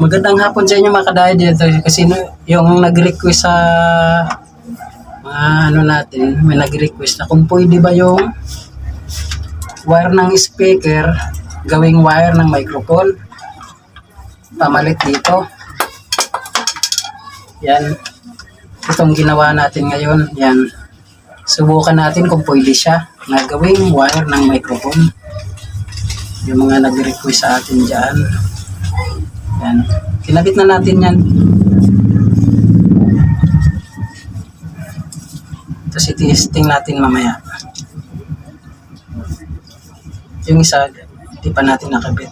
Magandang hapon sa inyo mga kadayo dito kasi no- yung nag-request sa mga ano natin, may nag-request na kung pwede ba yung wire ng speaker gawing wire ng microphone pamalit dito. Yan. Itong ginawa natin ngayon. Yan. Subukan natin kung pwede siya na gawing wire ng microphone. Yung mga nag-request sa atin dyan. Yan. Kinabit na natin yan. Tapos itisting natin mamaya. Yung isa, hindi pa natin nakabit.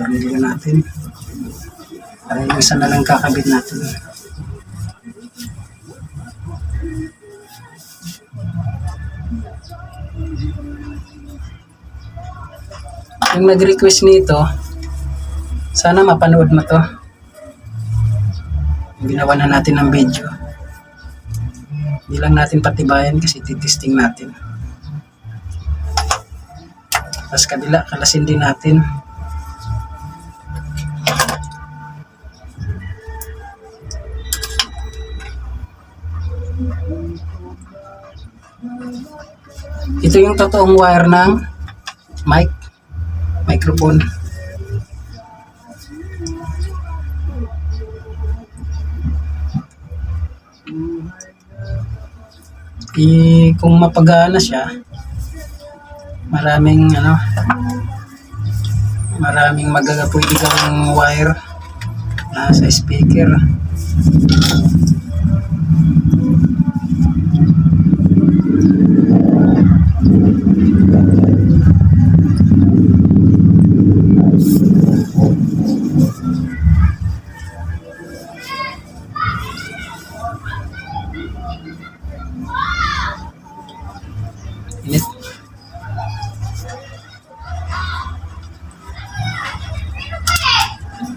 Tornilyo natin. Para yung isa na lang kakabit natin. Yung nag-request nito, sana mapanood mo to. Ginawa na natin ng video. Hindi lang natin patibayan kasi titesting natin. Tapos kabila, kalasin din natin. Ito yung totoong wire ng mic, microphone. I, kung mapagana siya, maraming ano, maraming magagapuy kang wire na sa speaker.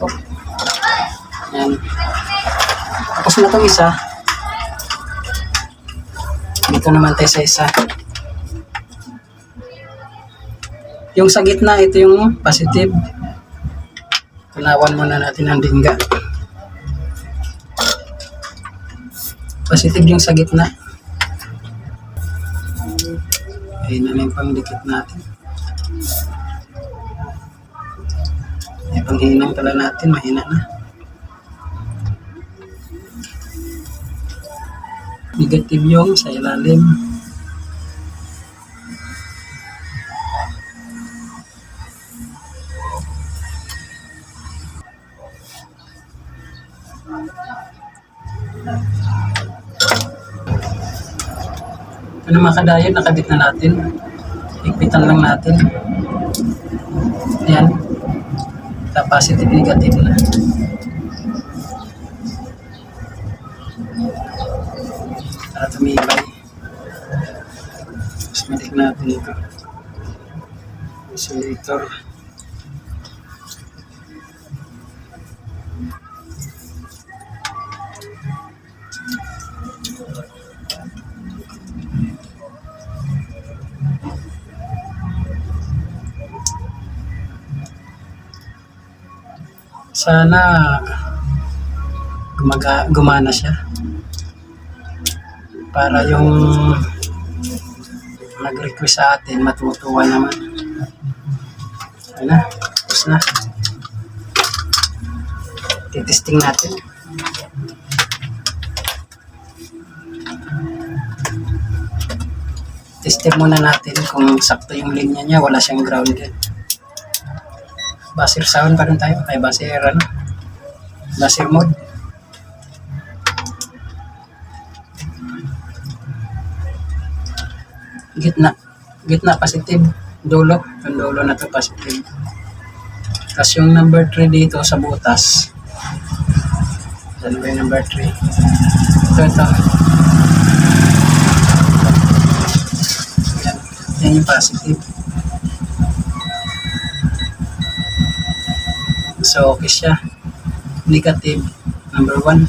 Oh. Yan. Tapos na itong isa. Dito naman tayo sa isa. Yung sa gitna, ito yung positive. Tunawan muna natin ang dingga. Positive yung sa gitna. Ayun na yung pangdikit natin. Yung panghinang pala natin, mahina na. Negative yung sa ilalim. Ano mga kadayon, nakabit na natin. Higpitan lang natin. Ayan. Ta positive, negative na. Para tumibay. Tapos malik natin ito. Insulator. Sana gumaga, gumana siya. Para yung nag-request sa atin, matutuwa naman. Ayun na, tapos na. Titesting natin. Testing muna natin kung sakto yung linya niya, wala siyang grounded. Baser sound pa rin tayo. Ay, baser ano? Baser mode. Gitna. Gitna positive. Dulo. Yung dulo na to positive. Tapos yung number 3 dito sa butas. Saan ba yung number 3? Ito, ito. Yan. Yan yung positive. So, okay siya. Negative. Number one.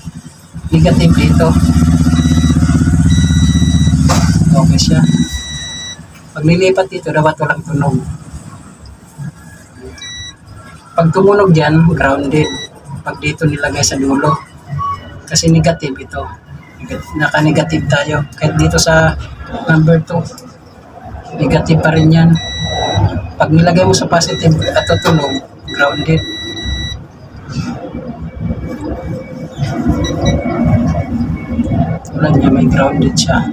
Negative dito. siya. Pag nilipat dito, dapat walang tunog. Pag tumunog dyan, grounded. Pag dito nilagay sa dulo. Kasi negative ito. Neg- Naka-negative tayo. Kahit dito sa number 2, negative pa rin yan. Pag nilagay mo sa positive at tutunog, grounded. Tulad niya, may grounded siya.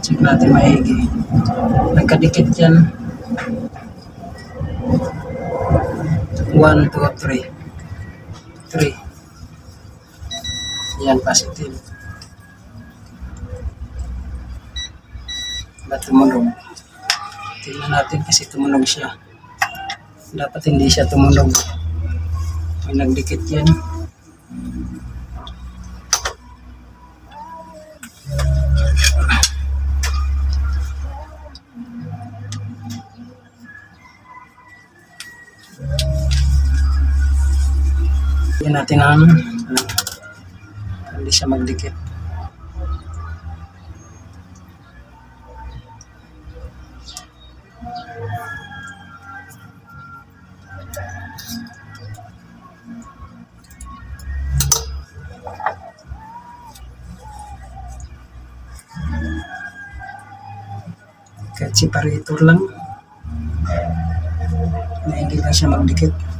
Check natin maigi. Nagkadikit yan. 1, 2, 3. 3. Yan, positive. Ba't tumunog? Tingnan natin kasi tumunog siya. Dapat hindi siya tumunog. Nagdikit yan. Yan natin ang ano, hindi siya magdikit. Kahit separator lang. Na hindi lang siya magdikit.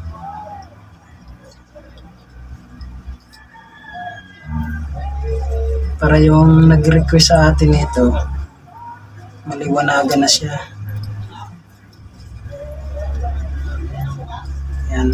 para yung nag-request sa atin ito maliwanagan na siya yan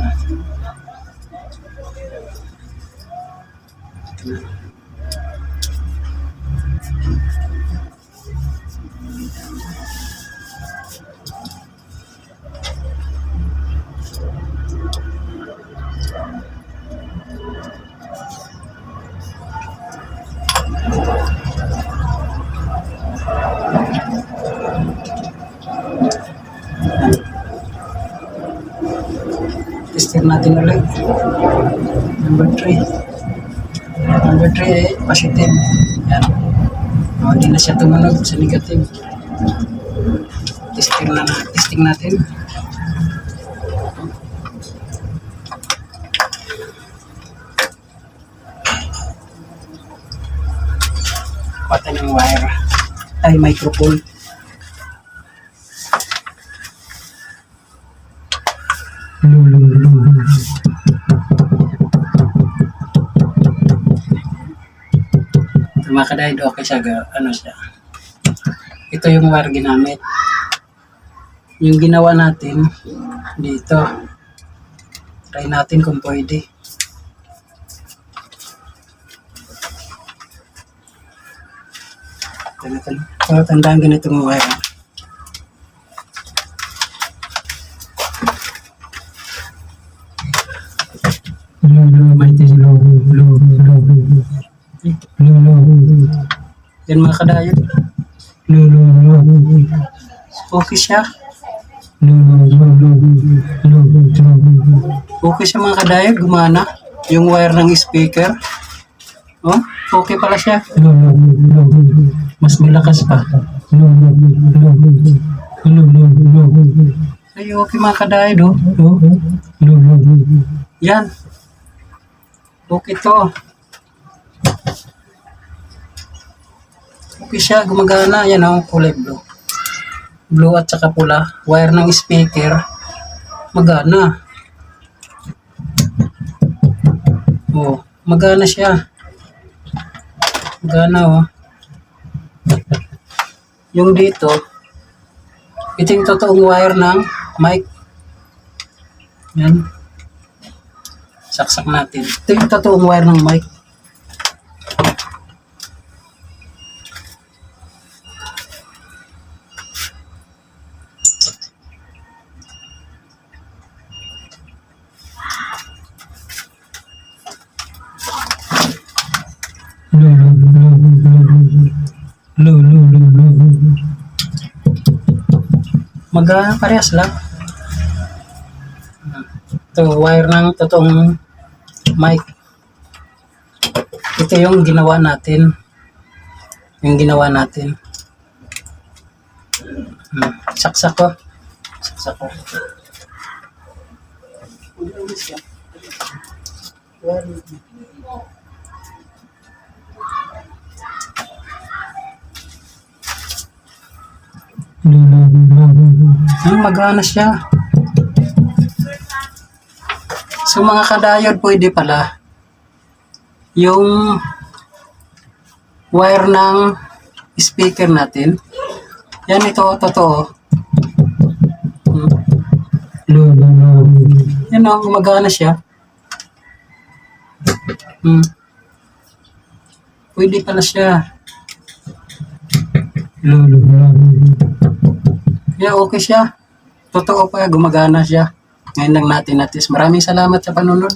Testing natin ulit. Number 3. Number 3 ay positive. Yan. O, hindi na siya tumunog sa negative. Testing na. Testing natin. Patan yung wire. Ay, microphone. Mga kadahid okay siya ano siya. Ito yung wire ginamit. Yung ginawa natin dito try natin kung pwede. Tandaan ganitong wire kadahid okay siya? Okay siya mga kadahid gumana yung wire ng speaker. Oh okay pala siya. Mas malakas pa. Ay okay mga kadahid oh, oh. yan. Okay to okay siya gumagana. Yan oh kulay blue. Blue at saka pula. Wire ng speaker. Magana. Oh magana siya. Magana oh. Yung dito ito yung totoong wire ng mic. Yan. Saksak natin. Ito yung totoong wire ng mic ah, parehas lang ito wire ng totoong mic ito yung ginawa natin yung ginawa natin Saksak ko. Saksak ko. Ay, magana siya. So mga kadayod, pwede pala yung wire ng speaker natin. Yan ito, totoo. Hmm. Yan o, gumagana siya. Hmm. Pwede pala siya. Yeah, okay siya. Totoo pa, gumagana siya. Ngayon lang natin natis. Maraming salamat sa panunod.